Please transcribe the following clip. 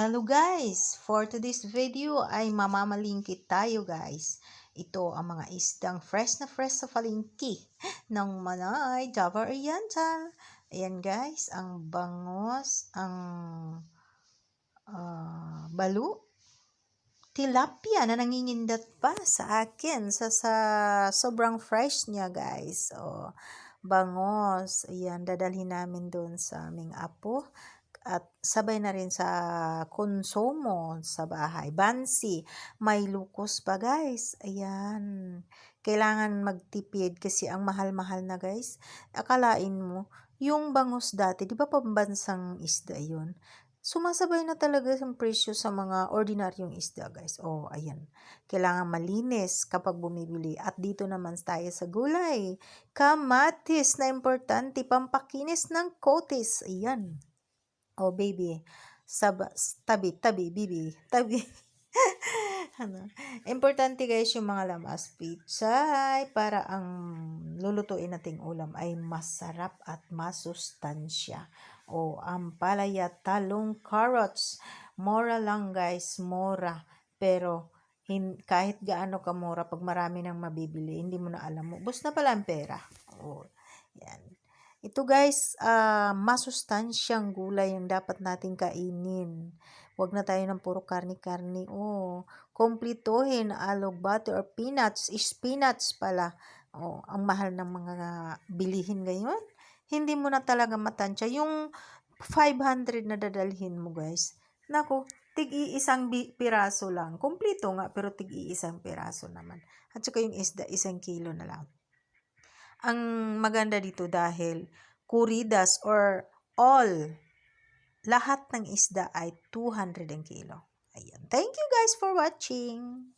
Hello guys! For today's video ay mamamalingkit tayo guys. Ito ang mga isdang fresh na fresh sa palingki ng Manay Java Oriental. Ayan guys, ang bangos, ang uh, balu, tilapia na nangingindat pa sa akin sa, sa sobrang fresh niya guys. O, bangos, ayan, dadalhin namin doon sa aming apo at sabay na rin sa konsumo sa bahay. Bansi, may lukos pa guys. Ayan. Kailangan magtipid kasi ang mahal-mahal na guys. Akalain mo, yung bangus dati, di ba pambansang isda yun? Sumasabay na talaga ang presyo sa mga ordinaryong isda guys. Oh, ayan. Kailangan malinis kapag bumibili. At dito naman tayo sa gulay. Kamatis na importante, pampakinis ng kotis. Ayan. Oh, baby. Sab tabi, tabi, bibi. Tabi. ano. Importante guys yung mga lamas pichay para ang lulutuin nating ulam ay masarap at masustansya. O ang palaya, talong, carrots. Mora lang guys, mora. Pero hin, kahit gaano ka mura, pag marami nang mabibili, hindi mo na alam mo. Bus na pala ang pera. O. Ito guys, uh, masustansyang gulay yung dapat nating kainin. Huwag na tayo ng puro karni-karni. Oh, komplituhin, alog butter or peanuts, spinach pala. Oh, ang mahal ng mga bilihin ngayon. Hindi mo na talaga matansya. Yung 500 na dadalhin mo guys. Nako, tig-iisang piraso lang. Kompleto nga, pero tig-iisang piraso naman. At saka yung isda, isang kilo na lang. Ang maganda dito dahil kuridas or all, lahat ng isda ay 200 ang kilo. Ayan. Thank you guys for watching.